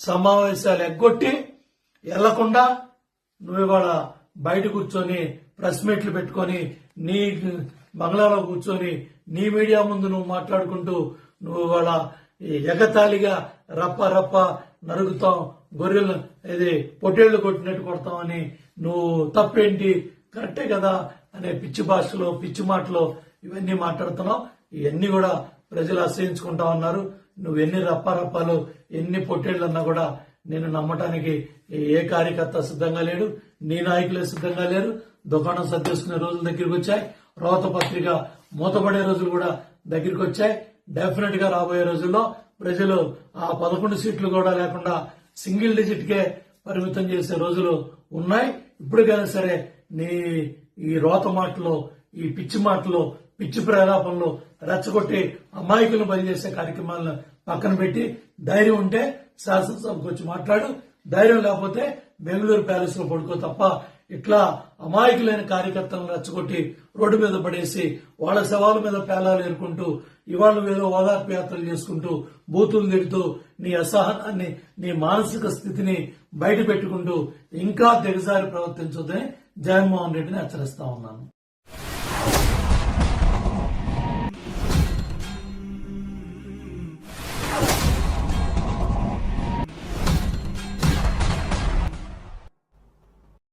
సమావేశాలు ఎగ్గొట్టి వెళ్ళకుండా నువ్వు ఇవాళ బయట కూర్చొని ప్రెస్ మీట్లు పెట్టుకొని నీ బంగ్లాలో కూర్చొని నీ మీడియా ముందు నువ్వు మాట్లాడుకుంటూ నువ్వు ఇవాళ ఎగతాళిగా రప్ప రప్ప నరుగుతాం గొర్రెలు ఇది పొట్టేళ్ళు కొట్టినట్టు కొడతామని నువ్వు తప్పేంటి? కరెక్టే కదా అనే పిచ్చి భాషలో పిచ్చి మాటలో ఇవన్నీ మాట్లాడుతున్నావు ఇవన్నీ కూడా ప్రజలు అసహించుకుంటా ఉన్నారు. నువ్వు ఎన్ని రప్పారప్పాలు ఎన్ని పొట్టేళ్ళు అన్నా కూడా నేను నమ్మటానికి ఏ కార్యకర్త సిద్ధంగా లేడు నీ నాయకులే సిద్ధంగా లేరు. దుకాణం సర్దేసుకునే రోజులు దగ్గరికి వచ్చాయి. రోత పత్రిక మూతపడే రోజులు కూడా దగ్గరికి వచ్చాయి. డెఫినెట్గా రాబోయే రోజుల్లో ప్రజలు ఆ పదకొండు సీట్లు కూడా లేకుండా సింగిల్ డిజిట్ కే పరిమితం చేసే రోజులు ఉన్నాయి. ఇప్పటికైనా సరే నీ ఈ రోత మాటలు ఈ పిచ్చి మాటలు పిచ్చి ప్రలాపంలో రెచ్చగొట్టి అమాయకులను పనిచేసే కార్యక్రమాలను పక్కన పెట్టి ధైర్యం ఉంటే శాసనసభకు వచ్చి మాట్లాడు. ధైర్యం లేకపోతే బెంగళూరు ప్యాలెస్లో పడుకో తప్ప ఇట్లా అమాయకులైన కార్యకర్తలను రెచ్చగొట్టి రోడ్డు మీద పడేసి వాళ్ళ శవాల మీద పేలాలు ఏరుకుంటూ ఇవాళ మీద ఓదార్పు యాత్రలు చేసుకుంటూ బూతులు తిడుతూ నీ అసహనాన్ని నీ మానసిక స్థితిని బయట పెట్టుకుంటూ ఇంకా దిగజారి ప్రవర్తించొద్దని జగన్మోహన్ రెడ్డిని హెచ్చరిస్తా ఉన్నాను.